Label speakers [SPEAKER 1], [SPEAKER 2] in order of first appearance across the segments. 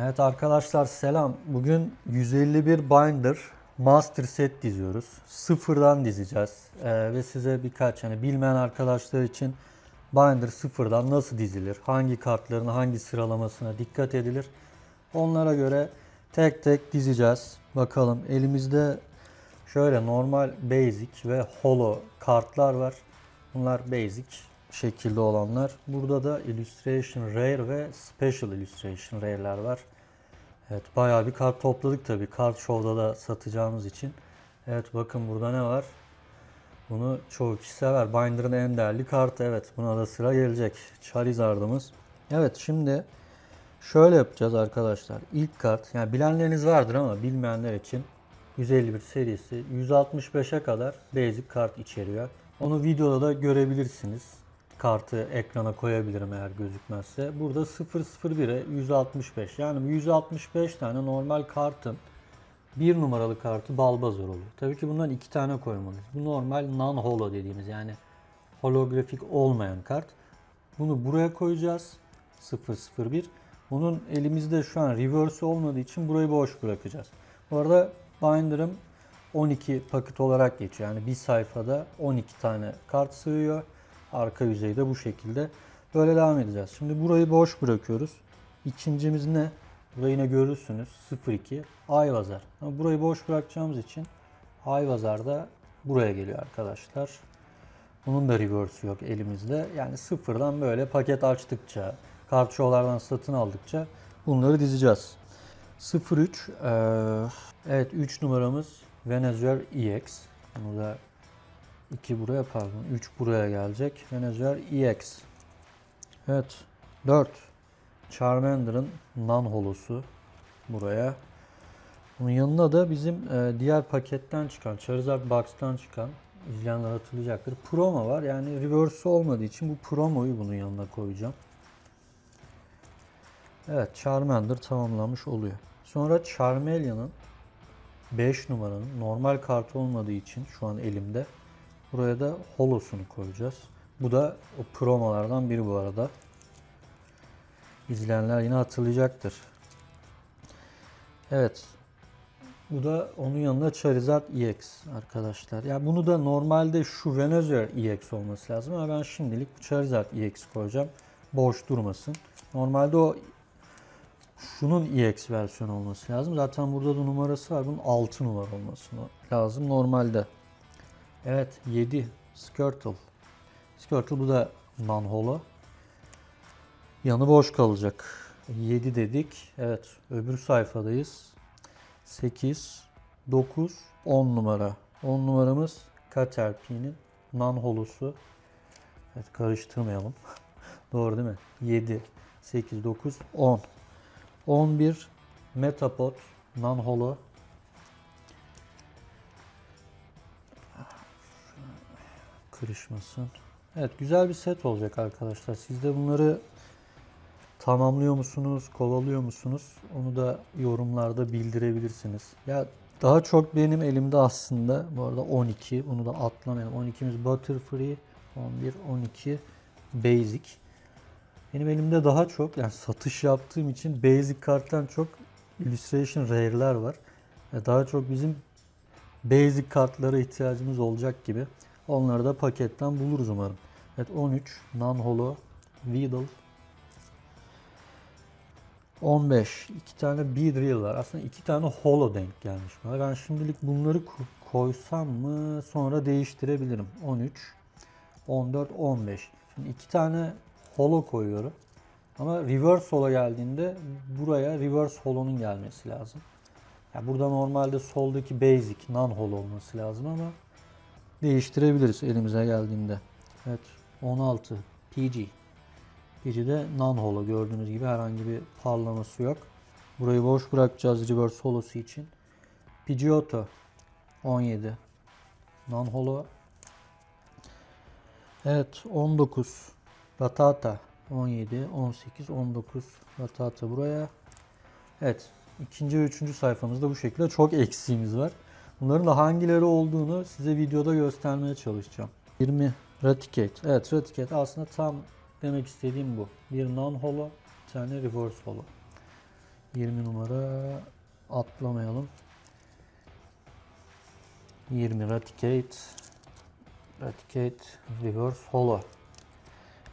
[SPEAKER 1] Evet arkadaşlar selam. Bugün 151 Binder Master Set diziyoruz. Sıfırdan dizeceğiz. Ee, ve size birkaç hani bilmeyen arkadaşlar için Binder sıfırdan nasıl dizilir? Hangi kartların hangi sıralamasına dikkat edilir? Onlara göre tek tek dizeceğiz. Bakalım elimizde şöyle normal basic ve holo kartlar var. Bunlar basic şekilde olanlar. Burada da illustration rare ve special illustration rare'ler var. Evet bayağı bir kart topladık tabii. Kart show'da da satacağımız için. Evet bakın burada ne var? Bunu çoğu kişi sever. Binder'ın en değerli kartı. Evet buna da sıra gelecek. Charizard'ımız. Evet şimdi şöyle yapacağız arkadaşlar. İlk kart yani bilenleriniz vardır ama bilmeyenler için 151 serisi 165'e kadar basic kart içeriyor. Onu videoda da görebilirsiniz. Kartı ekrana koyabilirim eğer gözükmezse. Burada 001'e 165. Yani bu 165 tane normal kartın bir numaralı kartı Balbazar oluyor. Tabii ki bundan iki tane koymalıyız. Bu normal non-holo dediğimiz yani holografik olmayan kart. Bunu buraya koyacağız. 001. Bunun elimizde şu an reverse olmadığı için burayı boş bırakacağız. Bu arada Binder'ım 12 paket olarak geçiyor. Yani bir sayfada 12 tane kart sığıyor. Arka yüzeyde bu şekilde. Böyle devam edeceğiz. Şimdi burayı boş bırakıyoruz. İkincimiz ne? Burayı yine görürsünüz. 02 Ayvazar. Ama burayı boş bırakacağımız için Ayvazar da buraya geliyor arkadaşlar. Bunun da reverse yok elimizde. Yani sıfırdan böyle paket açtıkça, kart show'lardan satın aldıkça bunları dizeceğiz. 03 eee, evet 3 numaramız Venezuela EX. Bunu da 2 buraya pardon 3 buraya gelecek. Venezuela EX. Evet 4 Charmander'ın non holosu buraya. Bunun yanına da bizim e, diğer paketten çıkan, Charizard Box'tan çıkan izleyenler hatırlayacaktır. Promo var. Yani reverse olmadığı için bu promoyu bunun yanına koyacağım. Evet Charmander tamamlanmış oluyor. Sonra Charmeleon'ın 5 numaranın normal kartı olmadığı için şu an elimde. Buraya da holosunu koyacağız. Bu da o promolardan biri bu arada. İzleyenler yine hatırlayacaktır. Evet. Bu da onun yanında Charizard EX arkadaşlar. Ya bunu da normalde şu Venezuela EX olması lazım ama ben şimdilik Charizard EX koyacağım. Boş durmasın. Normalde o şunun EX versiyonu olması lazım. Zaten burada da numarası var. Bunun 6 numara olması lazım normalde. Evet 7 Skirtle. Skirtle bu da non-holo. Yanı boş kalacak. 7 dedik. Evet öbür sayfadayız. 8, 9, 10 numara. 10 numaramız Caterpie'nin non-holosu. Evet karıştırmayalım. Doğru değil mi? 7, 8, 9, 10. 11 Metapod non-holo. Kırışmasın. Evet güzel bir set olacak arkadaşlar. Siz de bunları tamamlıyor musunuz, kovalıyor musunuz? Onu da yorumlarda bildirebilirsiniz. Ya daha çok benim elimde aslında bu arada 12. Bunu da atlamayalım. 12'miz Butterfree, 11, 12 Basic. Benim elimde daha çok yani satış yaptığım için Basic karttan çok Illustration Rare'ler var. Daha çok bizim Basic kartlara ihtiyacımız olacak gibi. Onları da paketten buluruz umarım. Evet 13 Non-Holo Weedle 15. iki tane Beedrill var. Aslında iki tane Holo denk gelmiş. Ben şimdilik bunları ko- koysam mı sonra değiştirebilirim. 13, 14, 15. Şimdi iki tane Holo koyuyorum. Ama reverse holo geldiğinde buraya reverse holo'nun gelmesi lazım. Ya burada normalde soldaki basic non holo olması lazım ama değiştirebiliriz elimize geldiğinde. Evet 16 PG. PG'de non holo gördüğünüz gibi herhangi bir parlaması yok. Burayı boş bırakacağız reverse holosu için. Pidgeotto 17 non holo. Evet 19 Batata 17, 18, 19 Batata buraya. Evet. ikinci ve üçüncü sayfamızda bu şekilde çok eksiğimiz var. Bunların da hangileri olduğunu size videoda göstermeye çalışacağım. 20 Raticate. Evet Raticate aslında tam demek istediğim bu. Bir non-holo, bir tane reverse holo. 20 numara atlamayalım. 20 Raticate Raticate Reverse Holo.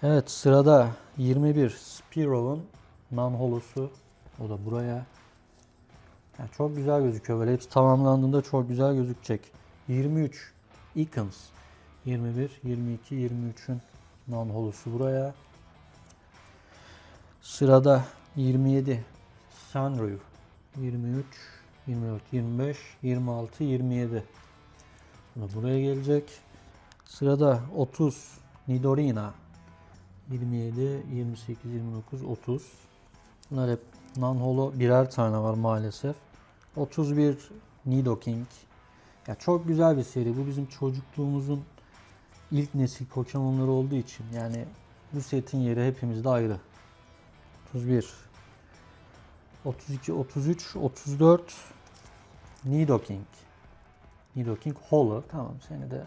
[SPEAKER 1] Evet sırada 21 Spiro'nun non holosu. O da buraya. Yani çok güzel gözüküyor. Böyle hepsi tamamlandığında çok güzel gözükecek. 23 Icons. 21, 22, 23'ün non holosu buraya. Sırada 27 Sunroof. 23, 24, 25, 26, 27. Bu da buraya gelecek. Sırada 30 Nidorina. 27, 28, 29, 30. Bunlar hep non-holo birer tane var maalesef. 31 Nidoking. Ya çok güzel bir seri. Bu bizim çocukluğumuzun ilk nesil Pokemon'ları olduğu için yani bu setin yeri hepimizde ayrı. 31 32, 33, 34 Nidoking. Nidoking Holo. Tamam seni de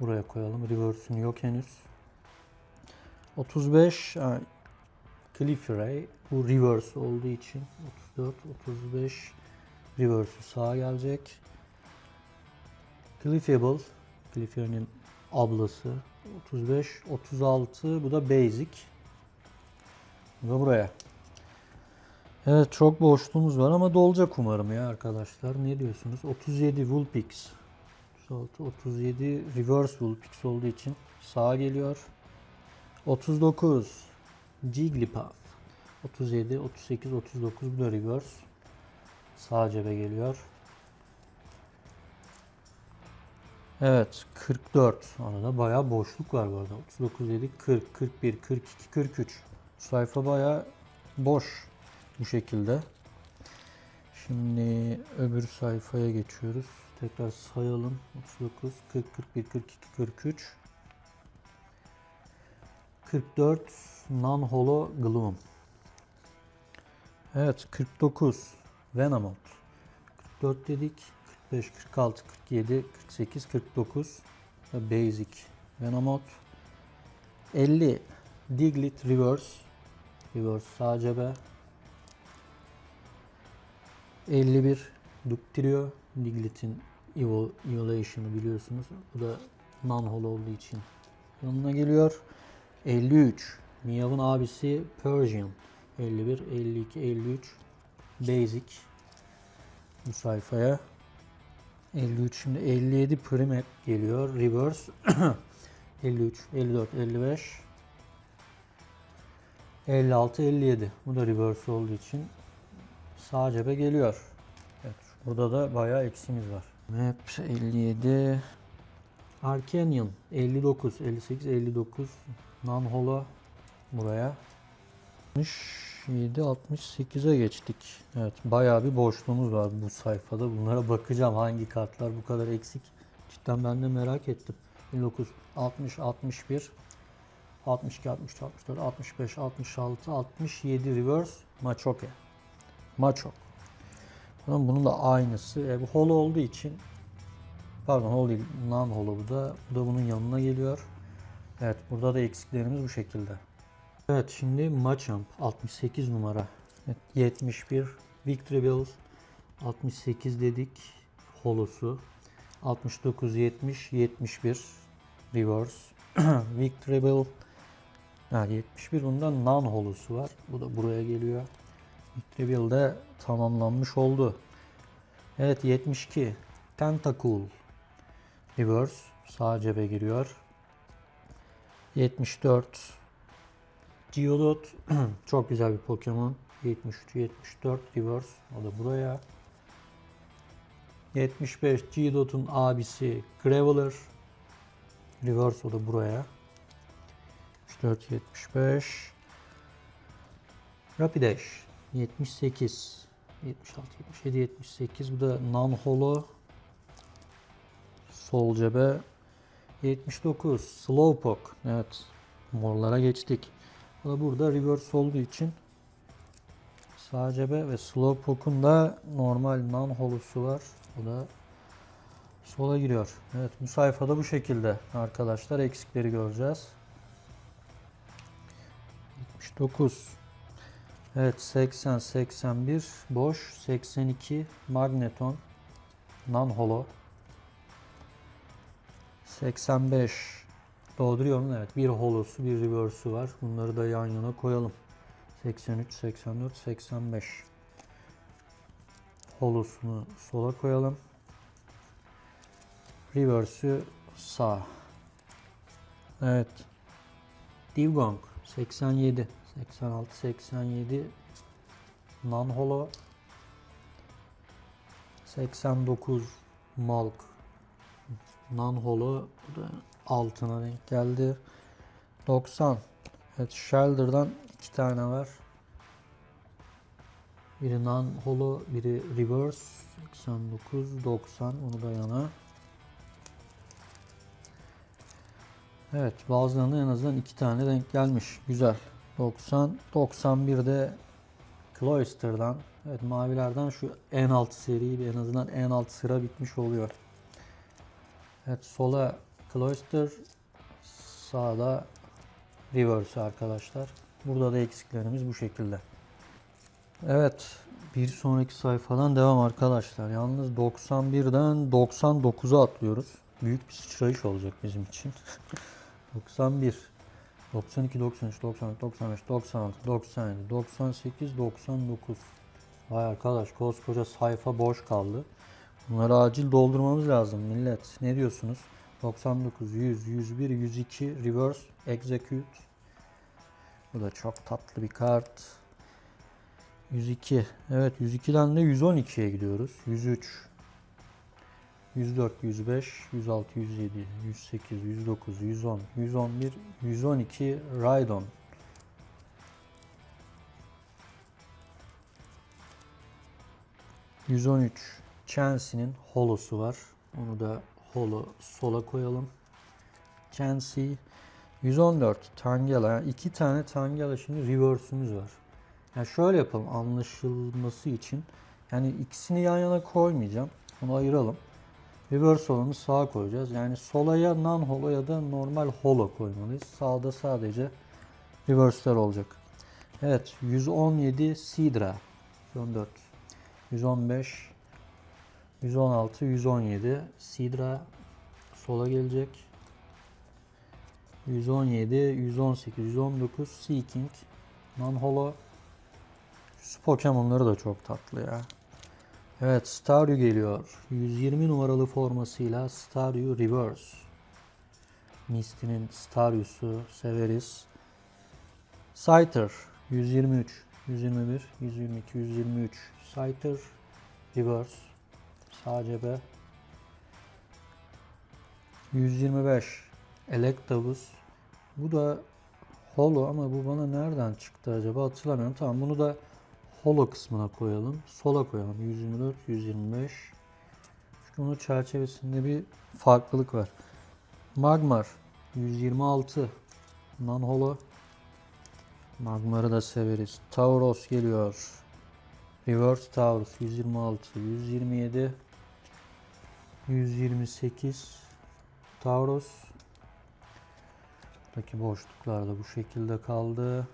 [SPEAKER 1] buraya koyalım. Reverse'ün yok henüz. 35 ha, Clefairy. Bu reverse olduğu için 34, 35 reverse'ü sağa gelecek. Clefable. Clefairy'nin ablası. 35, 36. Bu da basic. Bu da buraya. Evet çok boşluğumuz var ama dolacak umarım ya arkadaşlar. Ne diyorsunuz? 37 Vulpix. 36, 37 reverse Vulpix olduğu için sağa geliyor. 39 Jigglypuff. 37, 38, 39 bu da reverse. Sağ cebe geliyor. Evet 44. Arada bayağı boşluk var bu arada. 39 dedik 40, 41, 42, 43. Sayfa bayağı boş bu şekilde. Şimdi öbür sayfaya geçiyoruz. Tekrar sayalım. 39, 40, 41, 42, 43. 44 non-holo gloom. Evet 49 Venomot. 44 dedik. 45, 46, 47, 48, 49 ve basic Venomot. 50 Diglett reverse. Reverse sağ cebe. 51 Ductrio. Diglett'in Evo, Evolution'ı biliyorsunuz. Bu da non-holo olduğu için yanına geliyor. 53 Miyav'ın abisi Persian. 51, 52, 53 Basic bu sayfaya. 53 şimdi 57 Primet geliyor. Reverse 53, 54, 55 56, 57. Bu da reverse olduğu için sağ cebe geliyor. Evet, burada da bayağı eksimiz var. Map 57 Arcanian 59, 58, 59 Non-Holo buraya. 67, 68'e geçtik. Evet bayağı bir boşluğumuz var bu sayfada. Bunlara bakacağım hangi kartlar bu kadar eksik. Cidden ben de merak ettim. 59, 60, 61, 62, 63, 64, 65, 66, 67 reverse Machoke. Machok. Bunun bunun da aynısı. E, bu holo olduğu için pardon holo değil non holo bu da. Bu da bunun yanına geliyor. Evet burada da eksiklerimiz bu şekilde. Evet şimdi Machamp 68 numara. Evet, 71 Victreebel 68 dedik holosu. 69 70 71 reverse. Victreebel ha, 71 bundan non holosu var. Bu da buraya geliyor. Victreebel de tamamlanmış oldu. Evet 72 Tentacool reverse sağ cebe giriyor. 74 Geodude çok güzel bir Pokemon. 73 74 reverse o da buraya. 75 Geodude'un abisi Graveler reverse o da buraya. 74 75 Rapidash 78 76 77 78 bu da non holo sol cebe 79 Slowpoke. Evet. Morlara geçtik. Bu da burada reverse olduğu için sağ cebe ve Slowpoke'un da normal non holosu var. Bu da sola giriyor. Evet bu sayfada bu şekilde arkadaşlar eksikleri göreceğiz. 79. Evet 80 81 boş 82 magneton non holo 85 dolduruyorum evet. Bir holosu bir reverse'ü var. Bunları da yan yana koyalım. 83 84 85 holosunu sola koyalım. Reverse'ü sağ evet. Divgong 87 86 87 non holo 89 Malk. Non holo da altına denk geldi. 90 evet Shelder'dan iki tane var. Biri non holo biri reverse. 89 90 onu da yana. Evet bazılarında en azından iki tane denk gelmiş. Güzel. 90 91'de Cloister'dan evet mavilerden şu en alt seri en azından en alt sıra bitmiş oluyor. Evet sola Cloister sağda Reverse arkadaşlar. Burada da eksiklerimiz bu şekilde. Evet bir sonraki sayfadan devam arkadaşlar. Yalnız 91'den 99'a atlıyoruz. Büyük bir sıçrayış olacak bizim için. 91 92 93 94 95 96 97 98 99 Vay arkadaş koskoca sayfa boş kaldı. Bunları acil doldurmamız lazım millet. Ne diyorsunuz? 99 100 101 102 reverse execute Bu da çok tatlı bir kart. 102. Evet 102'den de 112'ye gidiyoruz. 103 104, 105, 106, 107, 108, 109, 110, 111, 112 Raidon. ...113 Chancy'nin holosu var. Onu da holo sola koyalım. Chancy 114 Tangela. Yani iki tane Tangela şimdi reverse'ümüz var. Yani şöyle yapalım anlaşılması için. Yani ikisini yan yana koymayacağım. Bunu ayıralım. Reverse olanı sağa koyacağız. Yani sola ya non holo ya da normal holo koymalıyız. Sağda sadece reverse'ler olacak. Evet 117 Sidra 114 115 116 117 Sidra sola gelecek. 117 118 119 Seeking non holo şu Pokemon'ları da çok tatlı ya. Evet Staryu geliyor. 120 numaralı formasıyla Staryu Reverse. Misty'nin Staryu'su severiz. Scyther 123, 121, 122, 123. Scyther Reverse. Sağ cebe. 125. Electabuzz. Bu da Holo ama bu bana nereden çıktı acaba hatırlamıyorum. Tamam bunu da Holo kısmına koyalım. Sola koyalım. 124, 125. Çünkü onun çerçevesinde bir farklılık var. Magmar 126. Non Holo. Magmar'ı da severiz. Tauros geliyor. Reverse Taurus 126, 127, 128 Taurus. Buradaki boşluklar da bu şekilde kaldı.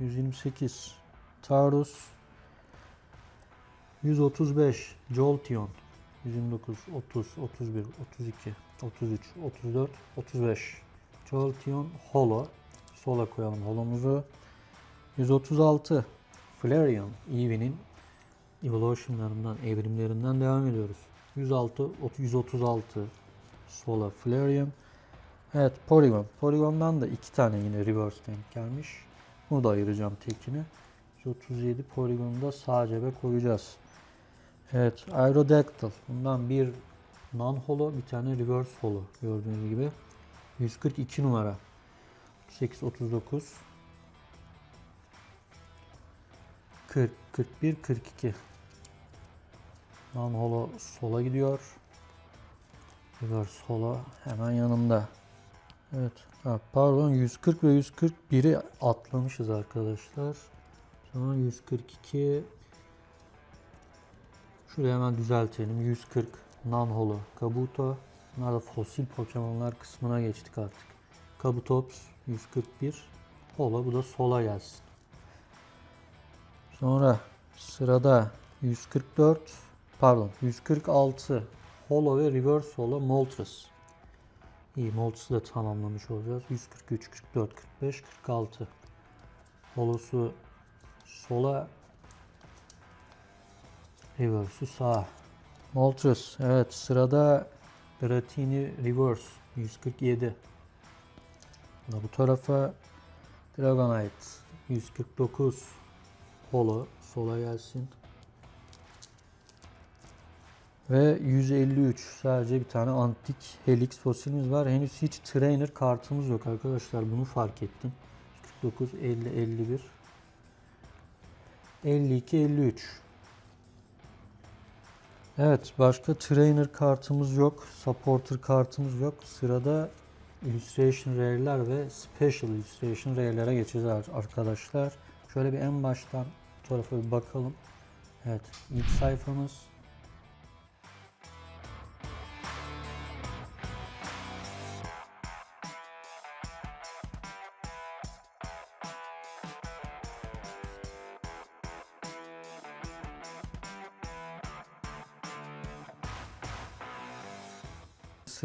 [SPEAKER 1] 128 Taurus 135 Jolteon. 129 30 31 32 33 34 35 Jolteon. Holo. Sola koyalım holomuzu. 136 Flareon. Eevee'nin evolutionlarından evrimlerinden devam ediyoruz 106 136 sola Flareon Evet Porygon Porygon'dan da iki tane yine reverse denk gelmiş bunu da ayıracağım tekini 137 poligonu da sağ cebe koyacağız. Evet Aerodactyl. Bundan bir non holo bir tane reverse holo gördüğünüz gibi. 142 numara. 38 39 40 41 42 non holo sola gidiyor. Reverse holo hemen yanımda. Evet. Ha, pardon 140 ve 141'i atlamışız arkadaşlar. Sonra 142 Şuraya hemen düzeltelim. 140 non-holo Kabuto. Bunlar da fosil Pokemon'lar kısmına geçtik artık. Kabutops 141 Holo bu da sola gelsin. Sonra sırada 144 pardon 146 Holo ve Reverse Holo Moltres. İyi Moltres'ı da tamamlamış olacağız. 143, 44, 45, 46. Holosu sola Reverse'ü sağa. Moltres evet sırada Dratini Reverse 147. Da bu tarafa Dragonite 149 Holo sola gelsin. Ve 153 sadece bir tane antik helix fosilimiz var. Henüz hiç trainer kartımız yok arkadaşlar. Bunu fark ettim. 49, 50, 51, 52, 53. Evet başka trainer kartımız yok. Supporter kartımız yok. Sırada Illustration Rare'ler ve Special Illustration Rare'lere geçeceğiz arkadaşlar. Şöyle bir en baştan bu tarafa bir bakalım. Evet ilk sayfamız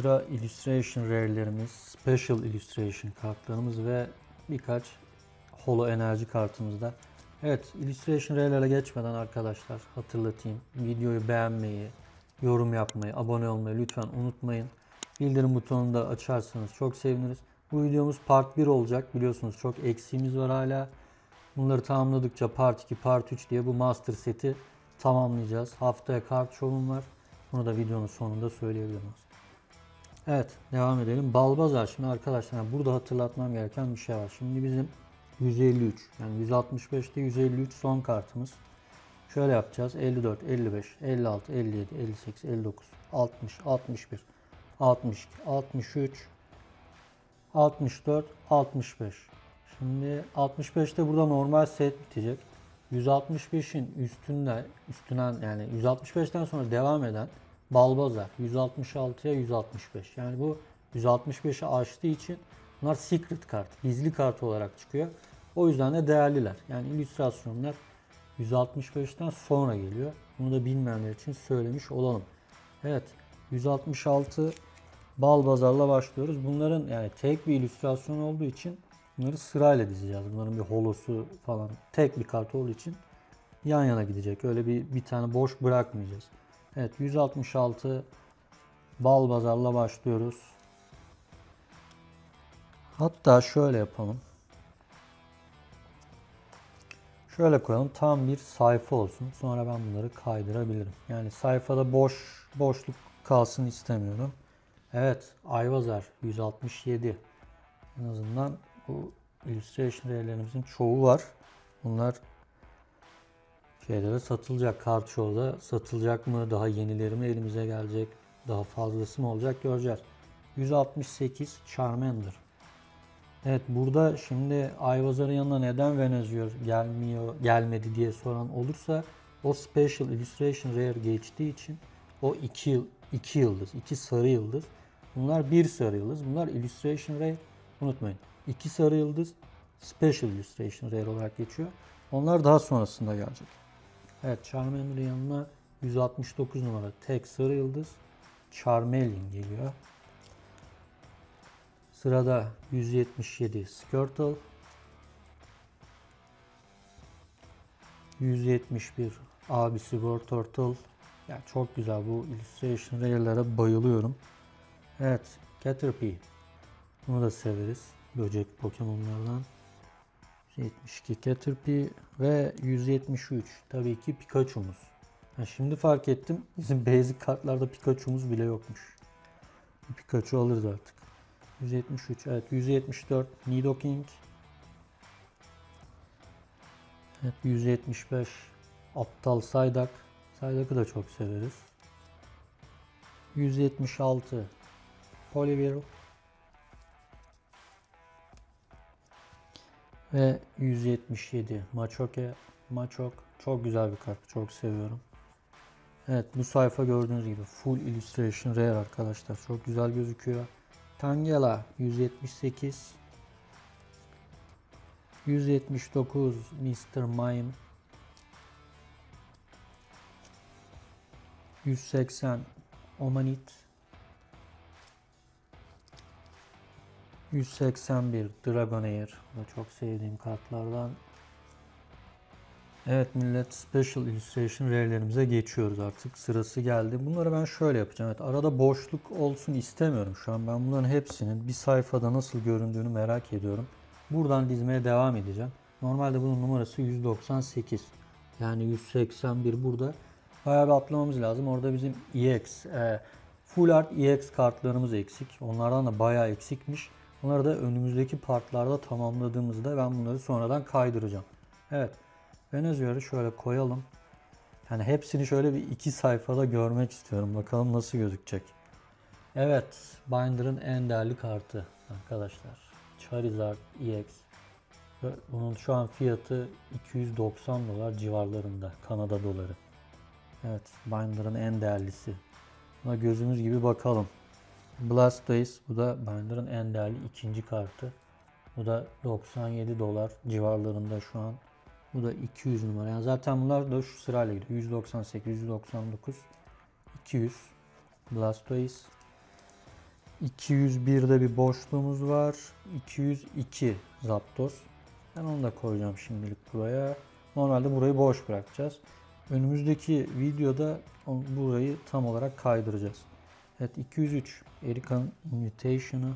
[SPEAKER 1] Sıra illustration rare'lerimiz, special illustration kartlarımız ve birkaç holo enerji kartımızda. Evet, illustration rare'lere geçmeden arkadaşlar hatırlatayım. Videoyu beğenmeyi, yorum yapmayı, abone olmayı lütfen unutmayın. Bildirim butonunu da açarsanız çok seviniriz. Bu videomuz part 1 olacak. Biliyorsunuz çok eksiğimiz var hala. Bunları tamamladıkça part 2, part 3 diye bu master seti tamamlayacağız. Haftaya kart şovum var. Bunu da videonun sonunda söyleyebilirim. Evet devam edelim. Balbazar şimdi arkadaşlar burada hatırlatmam gereken bir şey var. Şimdi bizim 153 yani 165'te 153 son kartımız. Şöyle yapacağız. 54, 55, 56, 57, 58, 59, 60, 61, 62, 63, 64, 65. Şimdi 65'te burada normal set bitecek. 165'in üstünde üstünden yani 165'ten sonra devam eden Balbazar 166'ya 165. Yani bu 165'i aştığı için bunlar secret kart, gizli kart olarak çıkıyor. O yüzden de değerliler. Yani illüstrasyonlar 165'ten sonra geliyor. Bunu da bilmeyenler için söylemiş olalım. Evet 166 Balbazar'la başlıyoruz. Bunların yani tek bir illüstrasyon olduğu için bunları sırayla dizeceğiz. Bunların bir holosu falan tek bir kart olduğu için yan yana gidecek. Öyle bir bir tane boş bırakmayacağız. Evet 166 bal bazarla başlıyoruz. Hatta şöyle yapalım. Şöyle koyalım. Tam bir sayfa olsun. Sonra ben bunları kaydırabilirim. Yani sayfada boş boşluk kalsın istemiyorum. Evet, Ayvazar 167. En azından bu illustration raylerimizin çoğu var. Bunlar şeyde de satılacak. Kart Show'da satılacak mı? Daha yenileri mi elimize gelecek? Daha fazlası mı olacak göreceğiz. 168 Charmander. Evet burada şimdi Ayvazar'ın yanına neden Venezuela gelmiyor, gelmedi diye soran olursa o Special Illustration Rare geçtiği için o iki, yıl, iki yıldız, iki sarı yıldız. Bunlar bir sarı yıldız. Bunlar Illustration Rare. Unutmayın. iki sarı yıldız Special Illustration Rare olarak geçiyor. Onlar daha sonrasında gelecek. Evet Charmander'ın yanına 169 numara tek sarı yıldız Charmeleon geliyor. Sırada 177 Squirtle. 171 abisi War Turtle. Yani çok güzel bu illustration rare'lere bayılıyorum. Evet Caterpie. Bunu da severiz. Böcek Pokemon'lardan. 172 Caterpie ve 173 tabii ki Pikachu'muz. Ha şimdi fark ettim bizim basic kartlarda Pikachu'muz bile yokmuş. Pikachu alırız artık. 173 evet 174 Nidoking. Evet 175 Aptal Saydak. Saydak'ı da çok severiz. 176 Poliwhirl. Ve 177 Maçoke. Maçok çok güzel bir kart. Çok seviyorum. Evet bu sayfa gördüğünüz gibi full illustration rare arkadaşlar. Çok güzel gözüküyor. Tangela 178 179 Mr. Mime 180 Omanit 181 Dragonair. Bu çok sevdiğim kartlardan. Evet millet Special Illustration Rare'lerimize geçiyoruz artık. Sırası geldi. Bunları ben şöyle yapacağım. Evet arada boşluk olsun istemiyorum şu an. Ben bunların hepsinin bir sayfada nasıl göründüğünü merak ediyorum. Buradan dizmeye devam edeceğim. Normalde bunun numarası 198. Yani 181 burada. Bayağı bir atlamamız lazım. Orada bizim EX, e, Full Art EX kartlarımız eksik. Onlardan da bayağı eksikmiş. Bunları da önümüzdeki partlarda tamamladığımızda ben bunları sonradan kaydıracağım. Evet. Venezuela'yı şöyle koyalım. Yani hepsini şöyle bir iki sayfada görmek istiyorum. Bakalım nasıl gözükecek. Evet. Binder'ın en değerli kartı arkadaşlar. Charizard EX. Bunun şu an fiyatı 290 dolar civarlarında. Kanada doları. Evet. Binder'ın en değerlisi. Buna gözümüz gibi bakalım. Blastoise. Bu da Binder'ın en değerli ikinci kartı. Bu da 97 dolar civarlarında şu an. Bu da 200 numara. Yani zaten bunlar da şu sırayla gidiyor. 198, 199, 200 Blastoise. 201'de bir boşluğumuz var. 202 Zapdos. Ben onu da koyacağım şimdilik buraya. Normalde burayı boş bırakacağız. Önümüzdeki videoda burayı tam olarak kaydıracağız. Evet 203 Erica'nın Invitation'ı.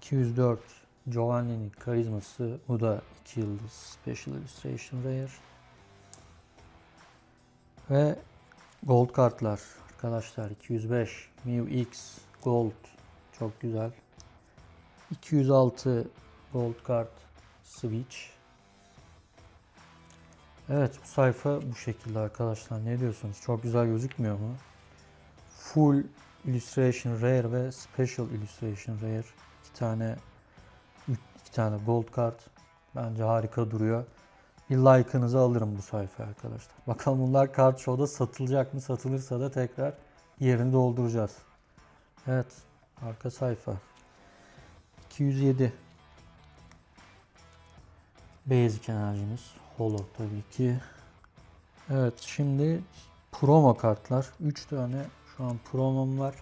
[SPEAKER 1] 204 Giovanni'nin karizması. Bu da 2 yıldız Special Illustration Rare. Ve Gold kartlar arkadaşlar 205 Mew X Gold çok güzel. 206 Gold kart Switch. Evet bu sayfa bu şekilde arkadaşlar. Ne diyorsunuz? Çok güzel gözükmüyor mu? Full Illustration Rare ve Special Illustration Rare. iki tane iki tane gold kart. Bence harika duruyor. Bir like'ınızı alırım bu sayfaya arkadaşlar. Bakalım bunlar kart show'da satılacak mı? Satılırsa da tekrar yerini dolduracağız. Evet. Arka sayfa. 207. Basic enerjimiz. Holo tabii ki. Evet şimdi promo kartlar. 3 tane şu an promom var.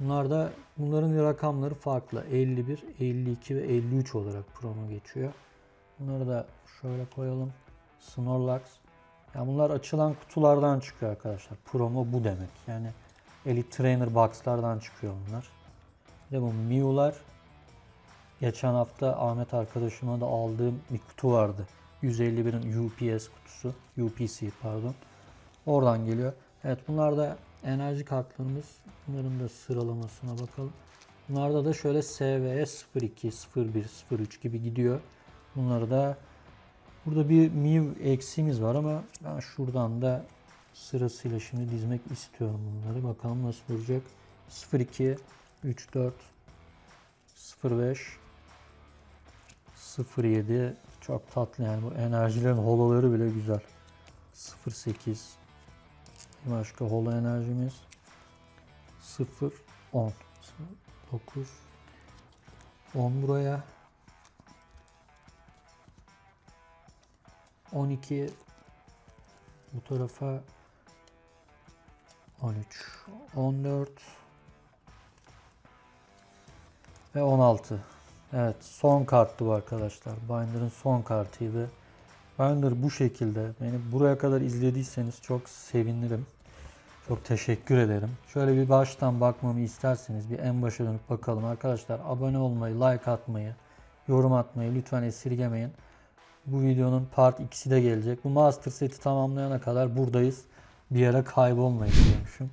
[SPEAKER 1] Bunlar da bunların rakamları farklı. 51, 52 ve 53 olarak promo geçiyor. Bunları da şöyle koyalım. Snorlax. Yani bunlar açılan kutulardan çıkıyor arkadaşlar. Promo bu demek. Yani Elite Trainer Box'lardan çıkıyor bunlar. Bir de bu Mew'lar geçen hafta Ahmet arkadaşıma da aldığım bir kutu vardı. 151'in UPS kutusu. UPC pardon. Oradan geliyor. Evet bunlar da enerji kartlarımız. Bunların da sıralamasına bakalım. Bunlarda da şöyle SVE 02, 01, 03 gibi gidiyor. Bunları da burada bir Mew eksiğimiz var ama ben şuradan da sırasıyla şimdi dizmek istiyorum bunları. Bakalım nasıl duracak. 02, 34, 05, 07 çok tatlı yani bu enerjilerin holoları bile güzel. 08 bir başka holo enerjimiz 0 10 9 10 buraya. 12 bu tarafa. 13 14 ve 16 Evet son karttı bu arkadaşlar. Binder'ın son kartıydı. Binder bu şekilde. Beni buraya kadar izlediyseniz çok sevinirim. Çok teşekkür ederim. Şöyle bir baştan bakmamı isterseniz bir en başa dönüp bakalım. Arkadaşlar abone olmayı, like atmayı, yorum atmayı lütfen esirgemeyin. Bu videonun part 2'si de gelecek. Bu master seti tamamlayana kadar buradayız. Bir yere kaybolmayın diyormuşum.